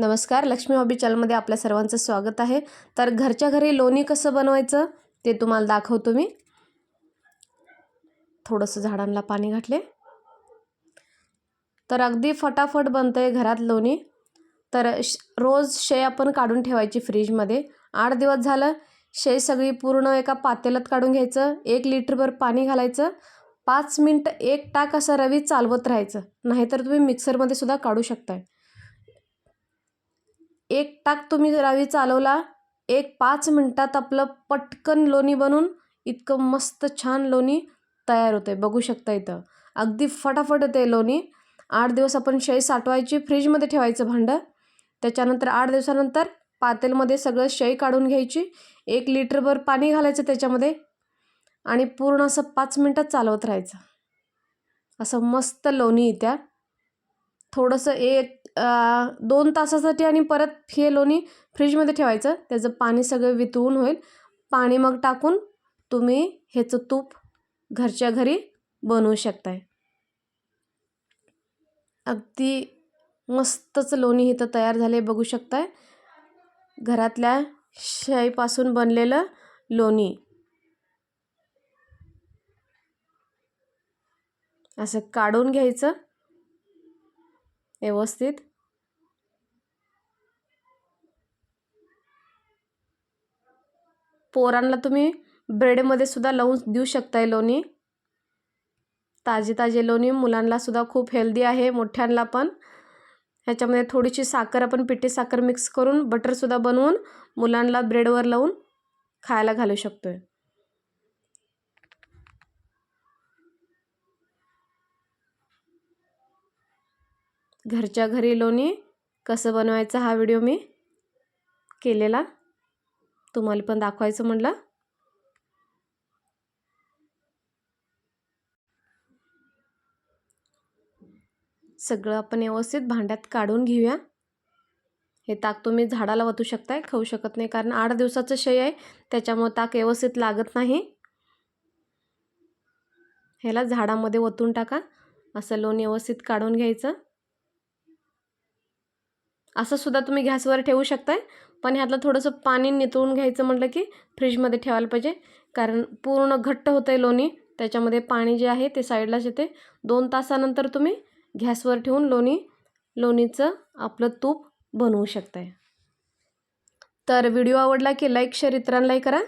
नमस्कार लक्ष्मी हॉबी चॅनलमध्ये आपल्या सर्वांचं स्वागत आहे. तर घरच्या घरी लोणी कसं बनवायचं ते तुम्हाला दाखवतो मी. थोडंसं झाडांना पाणी घातले. तर अगदी फटाफट बनतं आहे घरात लोणी. तर श रोज शे आपण काढून ठेवायची फ्रीजमध्ये. आठ दिवस झालं शे सगळी पूर्ण एका पातेल्यात काढून घ्यायचं. एक लिटरभर पाणी घालायचं. पाच मिनटं एक टाक असं रवी चालवत राहायचं. नाहीतर तुम्ही मिक्सरमध्ये सुद्धा काढू शकताय. एक टाक तुम्ही रवी चालवला. एक पाच मिनटात आपलं पटकन लोणी बनून इतकं मस्त छान लोणी तयार होतं आहे बघू शकता इथं. अगदी फटाफट येते लोणी. आठ दिवस आपण शई साठवायची फ्रीजमध्ये ठेवायचं भांडं. त्याच्यानंतर आठ दिवसानंतर पातेलमध्ये सगळं शई काढून घ्यायची. एक लिटरभर पाणी घालायचं त्याच्यामध्ये. आणि पूर्ण असं पाच मिनटात चालवत राहायचं. असं मस्त लोणी येत्या. थोडंसं एक दोन तासासाठी आणि परत हे लोणी फ्रीजमध्ये ठेवायचं. त्याचं पाणी सगळं वितळून होईल. पाणी मग टाकून तुम्ही ह्याचं तूप घरच्या घरी बनवू शकताय. अगदी मस्तच लोणी इथं तयार झाले बघू शकताय. घरातल्या शाईपासून बनलेलं लोणी. असं काढून घ्यायचं. व्यवस्थित. पोरांना तुम्ही ब्रेडमध्ये सुद्धा लावून देऊ शकताय लोणी. ताजे ताजे लोणी मुलांना सुद्धा खूप हेल्दी आहे मोठ्यांना पण. ह्याच्यामध्ये थोडीशी साखर आपण पिठी साखर मिक्स करून बटरसुद्धा बनवून मुलांना ब्रेडवर लावून खायला घालू शकतो आहे घरच्या घरी लोणी कसं बनवायचं हा व्हिडिओ मी केलेला. तुम्हाला पण दाखवायचं म्हटलं सगळं आपण व्यवस्थित भांड्यात काढून घेऊया. हे ताक तुम्ही झाडाला वतू शकताय खाऊ शकत नाही कारण आठ दिवसाचं शय आहे त्याच्यामुळे ताक व्यवस्थित लागत नाही. ह्याला झाडामध्ये ओतून टाका असं लोण व्यवस्थित काढून घ्यायचं. असं सुद्धा तुम्ही गॅसवर ठेवू शकताय. पण ह्यातलं थोडंसं पाणी नितळून घ्यायचं म्हटलं की फ्रीजमध्ये ठेवायला पाहिजे. कारण पूर्ण घट्ट होतं आहे लोणी त्याच्यामध्ये पाणी जे आहे ते साईडलाच येते. दोन तासानंतर तुम्ही गॅसवर ठेवून लोणी लोणीचं आपलं तूप बनवू शकताय. तर व्हिडिओ आवडला की लाईक शेअर इतरांनाही करा.